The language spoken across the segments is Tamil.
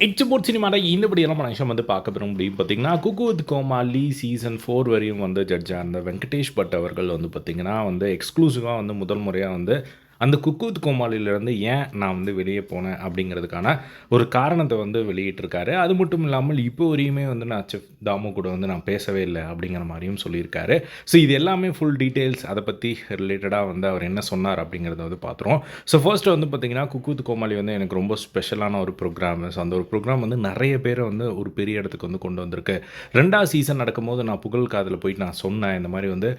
எக்ஸ்போர்ட் சினிமாவில் இந்தபடியெல்லாம் மனுஷன் வந்து பார்க்க பெறும் முடியும் பார்த்தீங்கன்னா cook with Komali season four வரையும் வந்து ஜட்ஜாக இருந்த வெங்கடேஷ் பட் அவர்கள் வந்து பார்த்திங்கன்னா வந்து எக்ஸ்க்ளூசிவாக வந்து முதல் முறையாக வந்து அந்த குக்கூத் கோமாளியிலேருந்து ஏன் நான் வந்து வெளியே போனேன் அப்படிங்கிறதுக்கான ஒரு காரணத்தை வந்து வெளியிட்டிருக்காரு. அது மட்டும் இல்லாமல் இப்போ வரையுமே வந்து நான் செஃப் தாமு கூட வந்து நான் பேசவே இல்லை அப்படிங்கிற மாதிரியும் சொல்லியிருக்காரு. ஸோ இது எல்லாமே ஃபுல் டீட்டெயில்ஸ் அதை பற்றி ரிலேட்டடாக வந்து அவர் என்ன சொன்னார் அப்படிங்கிறத வந்து பார்த்துருவோம். ஸோ ஃபர்ஸ்ட் வந்து பார்த்திங்கன்னா குக்கூத் கோமாளி வந்து எனக்கு ரொம்ப ஸ்பெஷலான ஒரு ப்ரோக்ராம் ஸோ அந்த ஒரு ப்ரோக்ராம் வந்து நிறைய பேரை வந்து ஒரு பெரிய இடத்துக்கு வந்து கொண்டு வந்திருக்கு. ரெண்டாவது சீசன் நடக்கும்போது நான் புகழ் காதில் போயிட்டு நான் சொன்னேன். இந்த மாதிரி வந்து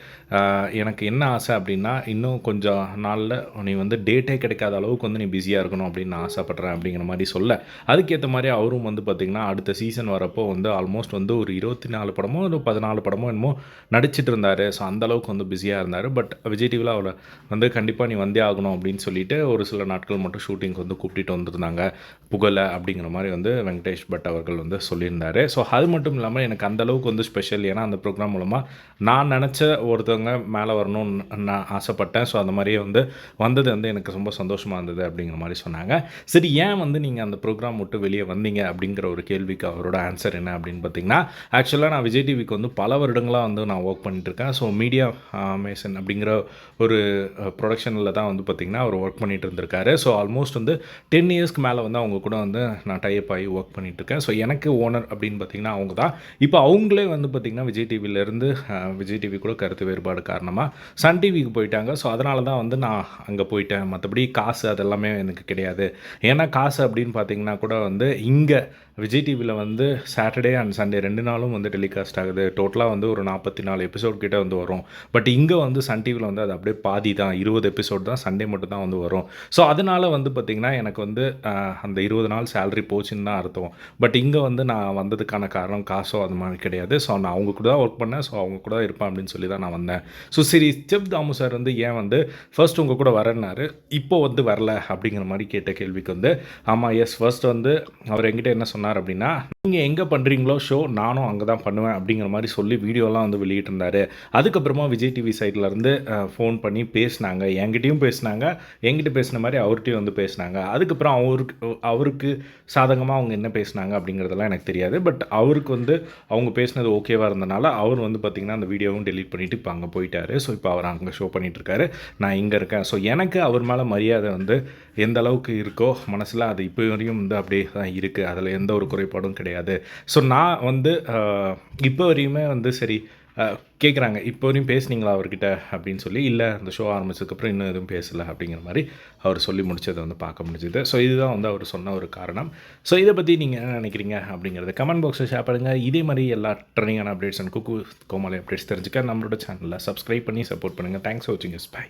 எனக்கு என்ன ஆசை அப்படின்னா இன்னும் கொஞ்சம் நாளில் நீ வந்து டேட்டே கிடைக்காத அளவுக்கு வந்து நீ பிஸியாக இருக்கணும் அப்படின்னு நான் ஆசைப்பட்றேன் அப்படிங்கிற மாதிரி சொல்ல. அதுக்கேற்ற மாதிரி அவரும் வந்து பார்த்திங்கன்னா அடுத்த சீசன் வரப்போ வந்து ஆல்மோஸ்ட் வந்து ஒரு இருபத்தி நாலு படமோ ஒரு பதினாலு படமோ என்னமோ நடிச்சிட்டு இருந்தார். ஸோ அந்த அளவுக்கு வந்து பிஸியாக இருந்தார். பட் விஜய் டிவியில் அவரை வந்து கண்டிப்பாக நீ வந்தே ஆகணும் அப்படின்னு சொல்லிட்டு ஒரு சில நாட்கள் மட்டும் ஷூட்டிங்க்கு வந்து கூப்பிட்டு வந்திருந்தாங்க. புகழை அப்படிங்கிற மாதிரி வந்து வெங்கடேஷ் பட் அவர்கள் வந்து சொல்லியிருந்தார். ஸோ அது மட்டும் இல்லாமல் எனக்கு அந்தளவுக்கு வந்து ஸ்பெஷல் ஏன்னா அந்த ப்ரோக்ராம் மூலமாக நான் நினச்ச ஒருத்தவங்க மேலே வரணும்னு நான் ஆசைப்பட்டேன். ஸோ அந்த மாதிரியே வந்து வந்தது வந்து எனக்கு ரொம்ப சந்தோஷமாக இருந்தது அப்படிங்கிற மாதிரி சொன்னாங்க. சரி ஏன் வந்து நீங்கள் அந்த ப்ரோக்ராம் விட்டு வெளியே வந்தீங்க அப்படிங்கிற ஒரு கேள்விக்கு அவரோட ஆன்சர் என்ன அப்படின்னு பார்த்தீங்கன்னா ஆக்சுவலாக நான் விஜய் டிவிக்கு வந்து பல வருடங்களாக வந்து நான் ஒர்க் பண்ணிட்டுருக்கேன். ஸோ மீடியா மேசன் அப்படிங்கிற ஒரு ப்ரொடக்ஷனில் தான் வந்து பார்த்திங்கன்னா அவர் ஒர்க் பண்ணிட்டு இருந்திருக்காரு ஸோ ஆல்மோஸ்ட் வந்து டென் இயர்ஸ்க்கு மேலே வந்து அவங்க கூட வந்து நான் டைப் ஆகி ஒர்க் பண்ணிட்டு இருக்கேன் ஸோ எனக்கு ஓனர் அப்படின்னு பார்த்தீங்கன்னா அவங்க தான். இப்போ அவங்களே வந்து பார்த்திங்கன்னா விஜய் டிவிலேருந்து விஜய் டிவி கூட கருத்து வேறுபாடு காரணமாக சன் டிவிக்கு போயிட்டாங்க. ஸோ அதனால தான் வந்து நான் அங்கே போயிட்டேன். மற்றபடி காசு அதெல்லாமே எனக்கு கிடையாது. ஏன்னா காசு அப்படின்னு பார்த்தீங்கன்னா கூட வந்து இங்கே விஜய் டிவியில் வந்து சாட்டர்டே அண்ட் சண்டே ரெண்டு நாளும் வந்து டெலிகாஸ்ட் ஆகுது. டோட்டலாக வந்து ஒரு நாற்பத்தி நாலு எபிசோட் கிட்டே வந்து வரும். பட் இங்கே வந்து சன் டிவியில் வந்து அது அப்படியே பாதி தான். இருபது எபிசோட் தான் சண்டே மட்டும் தான் வந்து வரும். ஸோ அதனால் வந்து பார்த்திங்கன்னா எனக்கு வந்து அந்த இருபது நாள் சேலரி போச்சுன்னு தான் அர்த்தம். பட் இங்கே வந்து நான் வந்ததுக்கான காரணம் காசோ அது மாதிரி கிடையாது. ஸோ நான் அவங்க கூட தான் ஒர்க் பண்ணேன். ஸோ அவங்க கூட தான் இருப்பேன் அப்படின்னு சொல்லி தான் நான் வந்தேன். ஸோ சரி ஸ்டெப் தாமு சார் வந்து ஏன் வந்து ஃபர்ஸ்ட் உங்கள் கூட வரேன்னாரு. இப்போ வந்து வரல அப்படிங்கிற மாதிரி கேட்ட கேள்விக்கு வந்து ஆமாம் எஸ் ஃபர்ஸ்ட் வந்து அவர் எங்கிட்ட என்ன சொன்னார்? அப்படின்னா நீங்கள் எங்கே பண்ணுறீங்களோ ஷோ நானும் அங்கே தான் பண்ணுவேன் அப்படிங்கிற மாதிரி சொல்லி வீடியோலாம் வந்து வெளியிட்டிருந்தாரு. அதுக்கப்புறமா விஜய் டிவி சைட்லேருந்து ஃபோன் பண்ணி பேசினாங்க. என்கிட்டையும் பேசினாங்க. என்கிட்ட பேசின மாதிரி அவர்கிட்டையும் வந்து பேசினாங்க. அதுக்கப்புறம் அவருக்கு அவருக்கு சாதகமாக அவங்க என்ன பேசினாங்க அப்படிங்கிறதெல்லாம் எனக்கு தெரியாது. பட் அவருக்கு வந்து அவங்க பேசினது ஓகேவாக இருந்தனால அவர் வந்து பார்த்திங்கன்னா அந்த வீடியோவும் டெலீட் பண்ணிவிட்டு இப்போ அங்கே போயிட்டாரு. ஸோ இப்போ அவர் அங்கே ஷோ பண்ணிகிட்ருக்காரு நான் இங்கே இருக்கேன். ஸோ எனக்கு அவர் மேலே மரியாதை வந்து எந்த அளவுக்கு இருக்கோ மனசில் அது இப்போ வரையும் வந்து அப்படியே தான் இருக்குது அதில் எந்த ஒரு குறைபாடும் கிடையாது. ஸோ நான் வந்து இப்போ வரையுமே வந்து சரி கேட்குறாங்க இப்போ வரையும் பேசுனீங்களா அவர்கிட்ட? அப்படின்னு சொல்லி இல்லை அந்த ஷோ ஆரம்பிச்சதுக்கப்புறம் இன்னும் எதுவும் பேசலை அப்படிங்கிற மாதிரி அவர் சொல்லி முடிச்சதை வந்து பார்க்க முடிஞ்சுது. ஸோ இதுதான் வந்து அவர் சொன்ன ஒரு காரணம். ஸோ இதை பற்றி நீங்கள் என்ன நினைக்கிறீங்க அப்படிங்கிறத கமெண்ட் பாக்ஸில் ஷேர் பண்ணுங்கள் இதே மாதிரி எல்லா ட்ரெண்டிங்கான updates and cook Komali updates தெரிஞ்சுக்க நம்மளோட சேனலில் சப்ஸ்கிரைப் பண்ணி சப்போர்ட் பண்ணுங்கள் தேங்க்ஸ் ஃபார் வாட்சிங் எஸ் பை